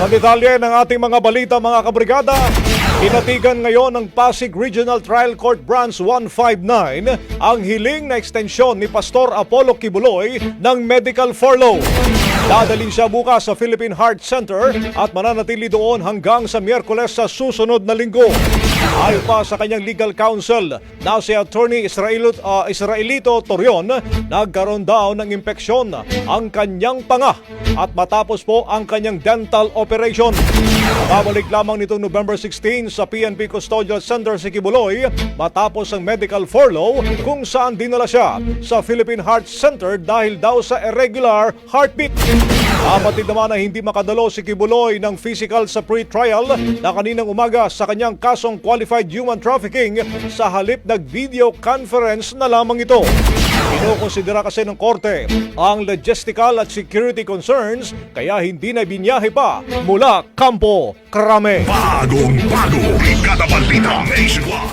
Sa ng ating mga balita mga kabrigada, inatigan ngayon ng Pasig Regional Trial Court Branch 159 ang hiling na ekstensyon ni Pastor Apollo Kibuloy ng medical furlough. Dadalhin siya bukas sa Philippine Heart Center at mananatili doon hanggang sa Miyerkules sa susunod na linggo. Ayon pa sa kanyang legal counsel na si Attorney Israelito, ah, Israelito Torion, nagkaroon daw ng impeksyon ang kanyang panga at matapos po ang kanyang dental operation. Babalik lamang nitong November 16 sa PNP Custodial Center si Kibuloy matapos ang medical furlough kung saan dinala siya sa Philippine Heart Center dahil daw sa irregular heartbeat. Kapatid naman na hindi makadalo si Kibuloy ng physical sa pre-trial na kaninang umaga sa kanyang kasong qualified human trafficking sa halip nag-video conference na lamang ito. Kinukonsidera kasi ng korte ang logistical at security concerns kaya hindi na binyahe pa mula Campo Crame. Bagong bago, Brigada Balita Nationwide.